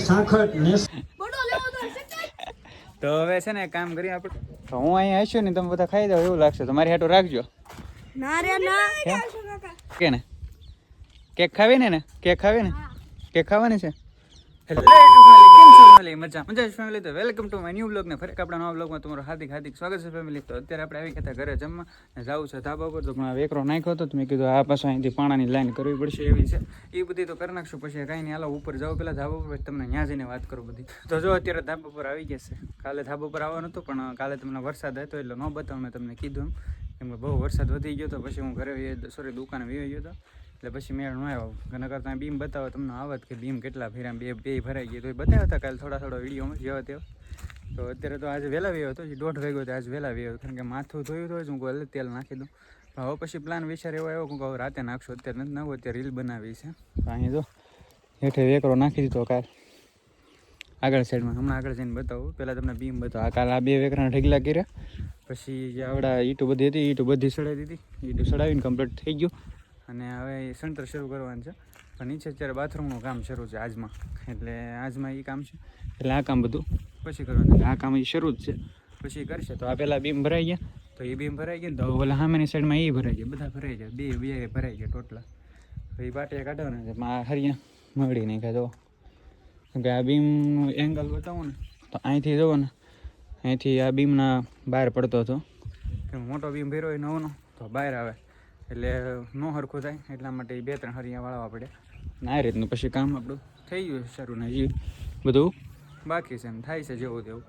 સાંખટ તો હવે છે ને કામ કરીએ આપણે. તો હું અહીંયા આવીશું ને તમે બધા ખાઈ દો એવું લાગશે. તો મારી હાટો રાખજો. ના રે ના. કે ને? કેક ખાવી ને ને કેક ખાવી ને? કેક ખાવાની છે? હેલો કેમ છો ફેમિલી મજા મજા ફેમિલી તો welcome to my new blog ને ફરી આપણા નવા બ્લોગમાં તમારું હાર્દિક હાર્દિક સ્વાગત છે ફેમિલી તો અત્યારે આપણે આવી ગયા ઘરે જમવા ને જવું છે ધાબા પર તો પણ વેકરો નાખ્યો હતો તો મેં કીધું આ પાછા અહીંથી પાણાની લાઈન કરવી પડશે એવી છે. એ બધી તો કરી નાખશું. પછી કાંઈ નહીં, હાલો, ઉપર જાઓ પેલા ધાબા પર તમને ત્યાં જઈને વાત કરું બધી. તો જો અત્યારે ધાબા પર આવી ગયા છે. કાલે ધાબા પર આવવાનું હતું, પણ કાલે તમને વરસાદ હતો એટલે ન બતાવું, મેં તમને કીધું એમ. બહુ વરસાદ વધી ગયો તો પછી હું ઘરે સોરી દુકાને વી ગયો હતો. એટલે પછી મેળ ન આવ્યો ઘણા કરતા બીમ બતાવો, તમને આવત કે બીમ કેટલા ફેર્યા બે બે ભરાઈ ગયા તો એ બતાવ્યા હતા કાલે થોડા થોડા વિડીયોમાં જેવો તેવો. તો અત્યારે તો આજે વહેલા વ્યો હતો દોઢ વાગ્યો તો આજે વહેલા વ્યો કારણ કે માથું ધોયું તો હું અલગ તેલ નાખી દઉં. હવે પછી પ્લાન વિચાર એવો આવ્યો કે હું કહું રાતે નાખશું, અત્યારે નથી નાખવું, અત્યારે રીલ બનાવી છે. તો અહીંયા જો, હેઠે વેકરો નાખી દીધો કાલ. આગળ સાઈડમાં હમણાં આગળ જઈને બતાવું. પહેલાં તમને બીમ બતાવો. આ કાલ આ બે વેકરાના ઢગલા કર્યા. પછી જે આવડા ઈટું બધી હતી, ઈટો બધી સડાવી દીધી. ઈટો સડાવીને કમ્પ્લીટ થઈ ગયું. અને હવે એ સણતર શરૂ કરવાનું છે. પણ નીચે અત્યારે બાથરૂમનું કામ શરૂ છે આજમાં. એટલે આજમાં એ કામ છે. એટલે આ કામ બધું પછી કરવાનું આ કામ એ શરૂ જ છે. પછી કરશે. તો આ પહેલાં બીમ ભરાઈ ગયા. તો એ બીમ ભરાઈ ગયા તો ઓલા સામેની સાઈડમાં એ ભરાઈ ગયા. બધા ભરાઈ ગયા. બે બે ભરાઈ ગયા ટોટલા. તો એ પાટિયા કાઢવાના છે. આ હરિયા મળી નાખ્યા. જો કે આ બીમનું એંગલ બતાવું ને. તો અહીંથી જુઓ ને. અહીંથી આ બીમના બહાર પડતો હતો. કે મોટો બીમ ભર્યો હોય નવનો તો બહાર આવે. એટલે ન સરખું થાય એટલા માટે બે ત્રણ હરિયા વાળવા પડે. ના આ રીતનું પછી કામ આપણું? થઈ ગયું સારું ને હજી. બધું? બાકી છે એમ થાય છે જેવું તેવું.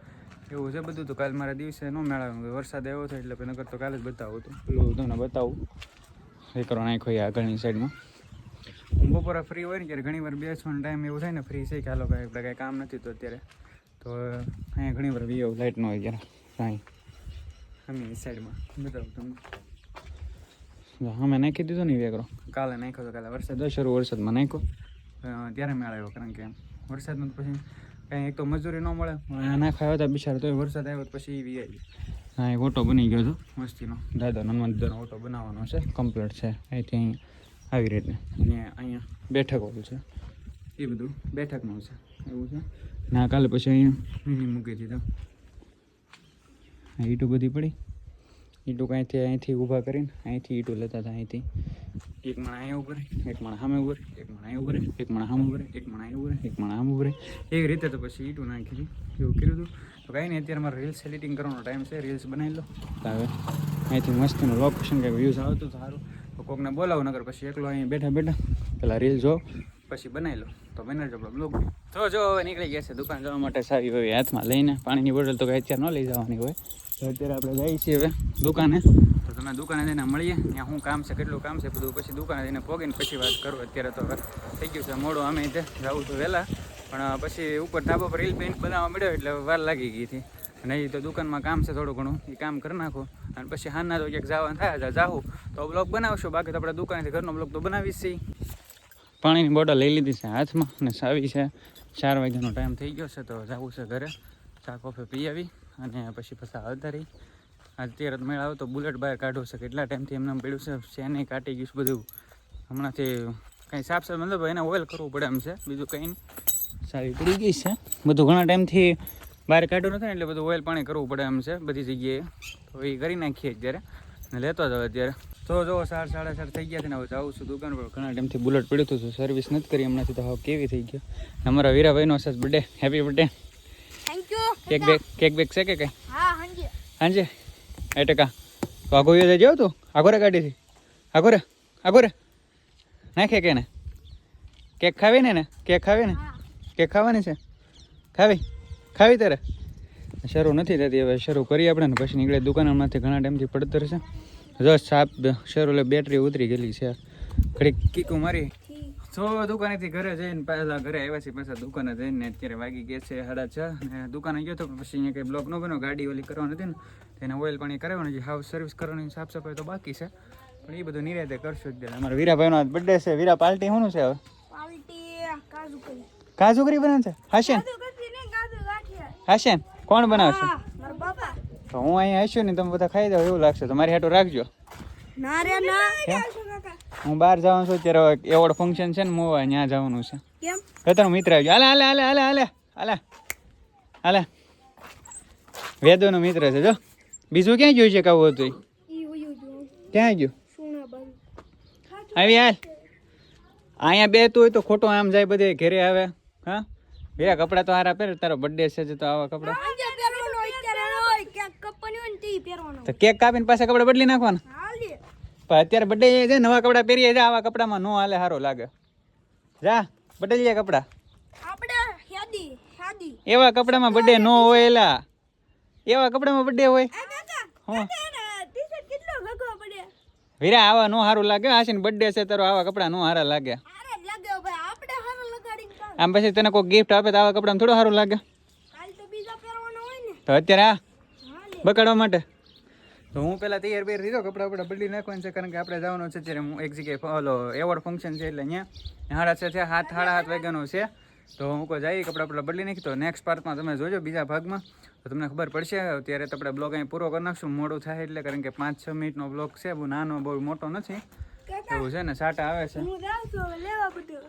એવું છે બધું તો કાલ મારા દિવસે ન મેળવ્યું વરસાદ આવ્યો છે એટલે નગર તો કાલે જ બતાવું હતું. પેલું તમને બતાવું. એ કરવા નાખ્યો એ આગળની સાઈડમાં. હું બપોરે ફ્રી હોય ને ત્યારે ઘણી વાર બેસવાનો ટાઈમ એવું થાય ને ફ્રી છે કે હાલો કાંઈ આપણે કાંઈ કામ નથી તો અત્યારે. તો અહીંયા ઘણી વાર વી લાઇટ ન હોય જરા કાંઈ અમે સાઈડમાં બતાવું તમને. અમે નાખી દીધો ને વેગરો કાલે નાખ્યો તો કાલે વરસાદ. શરૂ વરસાદમાં નાખ્યો. ત્યારે મેળ આવ્યો કારણ કે વરસાદમાં તો પછી કાંઈ એક તો મજૂરી ન મળે. આ નાખવા આવ્યા હતા બિચારા તોય વરસાદ આવ્યો તો પછી એ વી આવી હા એક ઓટો બની ગયો હતો. મસ્તીનો. દાદા હનુમંતનો ઓટો બનાવવાનો છે. કમ્પ્લીટ છે. અહીંથી અહીં આવી રીતે અને અહીંયા બેઠક ઓલું છે. એ બધું બેઠકનું છે. એવું છે. ના કાલે પછી અહીંયા મૂકી દીધા. ઈટું બધી પડી. ઈટું કાંઈથી અહીંથી ઊભા કરીને, અહીંથી ઈટું લેતા હતા અહીંથી. એક માણા અહીંયા ઉભરે એક માણા સામે ઉભરે એક માણા અહીંયા ઉભરે એક માણા સામે ઉભરે એક મણ અહીંયા ઉભરે એક માણા આમ ઉભરે એક રીતે તો પછી ઈટું નાખી એવું કર્યું હતું તો કાંઈ નહીં, અત્યારે મારે રીલ્સ એડિટિંગ કરવાનો ટાઈમ છે રીલ્સ બનાવી લો. હવે અહીંથી મસ્તનું લોકેશન કંઈક વ્યૂઝ આવતું સારું. તો કોકને બોલાવું નગર પછી એકલો અહીંયા બેઠા બેઠા પેલા રીલ જો પછી બનાવી લો. તો બેનર જો બ્લોગ તો જો હવે નીકળી ગયા છે દુકાન જવા માટે સારી હોય હાથમાં લઈને પાણીની બોટલ તો કાંઈ અત્યારે ન લઈ જવાની હોય. તો અત્યારે આપણે જઈએ છીએ હવે દુકાને. તો તમે દુકાને જઈને મળીએ. ત્યાં શું કામ છે, કેટલું કામ છે, બધું પછી દુકાને જઈને પોગીને પછી વાત કરું. અત્યારે તો થઈ ગયું છે મોડું. અમે તે જવું તો વહેલા. પણ પછી ઉપર ધાબા પર રીલ પેન્ટ બનાવવા મળ્યો એટલે વાર લાગી ગઈ હતી. અને એ તો દુકાનમાં કામ છે થોડું ઘણું. એ કામ કરી નાખો. અને પછી હાલના તો ક્યાંક જવાનું થાય જાવું તો બ્લોગ બનાવશો. બાકી તો આપણે દુકાનેથી ઘરનો બ્લોગ તો બનાવીશ છીએ પાણીની બોટલ લઈ લીધી છે હાથમાં અને સાવી છે. ચાર વાગ્યાનો ટાઈમ થઈ ગયો છે તો જવું છે ઘરે. ચા કોફી પી આવી અને પછી પાછા આવતા રહી. અત્યારે મેળ આવ્યો તો બુલેટ બહાર કાઢવું છે. કેટલા ટાઈમથી એમને એમ પડ્યું છે શેને કાઢી ગયું બધું. હમણાંથી કંઈ સાફ સાફ મતલબ એને ઓઇલ કરવું પડે એમ છે. બીજું કંઈ નહીં. સારી પડી ગઈ છે. બધું ઘણા ટાઈમથી બહાર કાઢ્યું નથી એટલે બધું ઓઇલ પાણી કરવું પડે એમ છે બધી જગ્યાએ. તો એ કરી નાખીએ અત્યારે. લેતો જ હવે અત્યારે. તો જો સાર સાડા ચાર થઈ ગયા છે ને હવે જાઉં છું દુકાન પર. ઘણા ટાઈમથી બુલેટ પડ્યું હતું સર્વિસ નથી કરી હમણાંથી તો હવે કેવી થઈ ગયો અમારા વીરાભાઈનો છે birthday happy birthday thank you cake bake cake bake છે કે કઈ? હા હાંજી. હાંજી. એ ટકા. તો આગો યોજે જાવ તો? આગો રે ગાડીથી આગો રે આગો રે નાખે કે ને કેક ખાવી ને? ને કેક ખાવી ને કેક ખાવાની છે? ખાવી? ખાવી તારે? શરૂ નથી થતી હવે શરૂ કરીએ આપણે ને પછી નીકળે દુકાન. હમણાંથી ઘણા ટાઈમથી પડતર છે. જસ્ટ સાપ શેરોલે બેટરી ઉતરી ગયેલી છે. ઘડીક કીકું મારી. તો દુકાનેથી ઘરે જઈને પહેલા ઘરે આવ્યા છે પાછા દુકાને જઈને અત્યારે વાગી ગયા છે સાડા છ. ને દુકાને ગયો તો પછી અહીંયા કંઈ બ્લોક ન બન્યો ગાડી ઓલી કરવાની હતી ને તેને ઓઇલ પાણી કરાવવાનું છે હાઉસ સર્વિસ કરવાની સાફ સફાઈ તો બાકી છે. પણ એ બધું નિરાતે કરશું જ અમારા વીરાભાઈનો આજ બર્થડે છે. વીરા પાર્ટી શું છે હવે? કાજુ કરી કાજુ બનાવે છે? હાશન? હાશન કોણ બનાવશે? તો હું અહીંયા આવીશું ને તમે બધા ખાઈ દો એવું લાગશે. તો મારી હાટો રાખજો. ના રે ના. હું? બહાર જવાનું છું અત્યારે એવોર્ડ ફંક્શન છે ને હું ત્યાં જવાનું છે. કેમ? મિત્ર આવી ગયો હાલે હાલે હાલે હાલે હાલે હાલે. વેદોનો મિત્ર છે જો. બીજું ક્યાં ગયું છે કાવું હતું? ક્યાં ગયું? આવી હાલ. અહીંયા બેતું હોય તો ખોટો આમ જાય બધે ઘરે આવે. હા? બે કપડાં તો હારા પહેરે તારો બર્થડે છે જે તો આવા કપડાં આજે પહેરવાનો અત્યારે ન હોય ક્યાંક કપની હોય ને તે કેક કાપીને પાછા કપડાં બદલી નાખવાના? પણ અત્યારે બર્થડે છે નવા કપડાં પહેરીએ છે આવા કપડામાં નો હાલે સારો લાગે. જા બદલી જાય કપડાં એવા કપડામાં બર્થડે નો હોય એલા. એવા કપડામાં બર્થડે હોય. હા. વીરા આવા નો સારું લાગે. આશીન બર્થડે છે તારો આવા કપડાં નો સારા લાગે. જ આમ પછી તને કોઈ ગિફ્ટ આપે તો આવા કપડામાં થોડું સારું લાગે. તો અત્યારે આ બગાડવા માટે. તો હું પેલા તૈયાર બેર દીધો કપડા બપડા બદલી નાખવાનું છે કારણ કે આપણે જવાનું છે ત્યારે હું એક જગ્યાએ ઓલો એવોર્ડ ફંક્શન છે એટલે અહીંયા. હાડા છ હાથ સાડા હાથ વાગ્યાનો છે. તો હું કોઈ જાય કપડા બપડા બદલી નાખી. તો નેક્સ્ટ પાર્ટમાં તમે જોજો બીજા ભાગમાં. તો તમને ખબર પડશે ત્યારે તો આપણે બ્લોગ અહીં પૂરો કરી નાખશું. મોડું થાય એટલે કારણ કે પાંચ છ મિનિટનો બ્લોગ છે બહુ નાનો બહુ મોટો નથી. એવું છે ને સાટા આવે છે.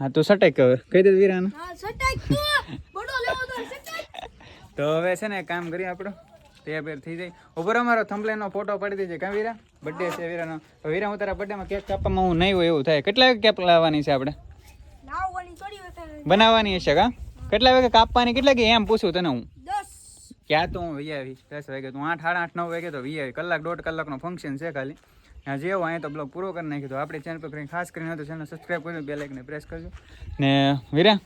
હું તો સટેક હવે કહી દે વીરાને. તું હવે છે ને એક કામ કરીએ આપણે. તૈયાર બેર થઈ જાય. ઉપર અમારો થંભલેનો ફોટો પડી દેજે. કાં વીરા? બર્થડે છે વીરાનો. વીરા હું તારા બર્થડેમાં કેક કાપવામાં હું નહીં હોય એવું થાય. કેટલા વાગે કેક લાવવાની છે આપણે? બનાવવાની હશે કા? કેટલા વાગે કાપવાની? કેટલા કે એમ પૂછું તને હું. ક્યાં તો હું વી આવી. દસ વાગે તો આઠ આઠ સાડા આઠ નવ વાગે તો વી આવી. કલાક દોઢ કલાકનો ફંક્શન છે ખાલી. ત્યાં જેવો અહીંયા તો બ્લોગ પૂરો કરી નાખ્યો. તો આપણે ચેનલ પર કરીને ખાસ કરીને તો ચેનલ સબસ્ક્રાઈબ કરજો બે લાઈકને પ્રેસ કરજો. ને વીરા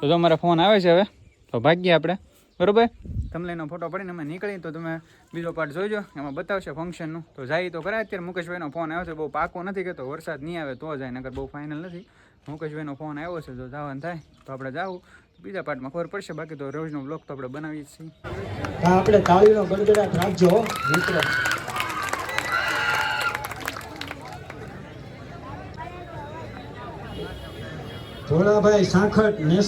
તો જો મારા ફોન આવે છે હવે તો ભાગીએ આપણે બરોબર? તમને એનો ફોટો પડીને અમે નીકળી તો તમે બીજો પાર્ટ જોઈજો એમાં બતાવશે ફંક્શનનું તો જાય તો કરાય અત્યારે મુકેશભાઈનો ફોન આવ્યો છે બહુ પાકો નથી કહેતો વરસાદ નહીં આવે તો જાય નગર બહુ ફાઇનલ નથી. મુકેશભાઈનો ફોન આવ્યો છે જો જવાનું થાય તો આપણે જાવું. બીજા પાર્ટમાં ખબર પડશે બાકી તો રોજનો બ્લોગ તો આપણે બનાવીએ છીએ. આપણે તાળીનો ગડગડાટ રાખજો મિત્રો. ભોળાભાઈ સાંખટ નેસ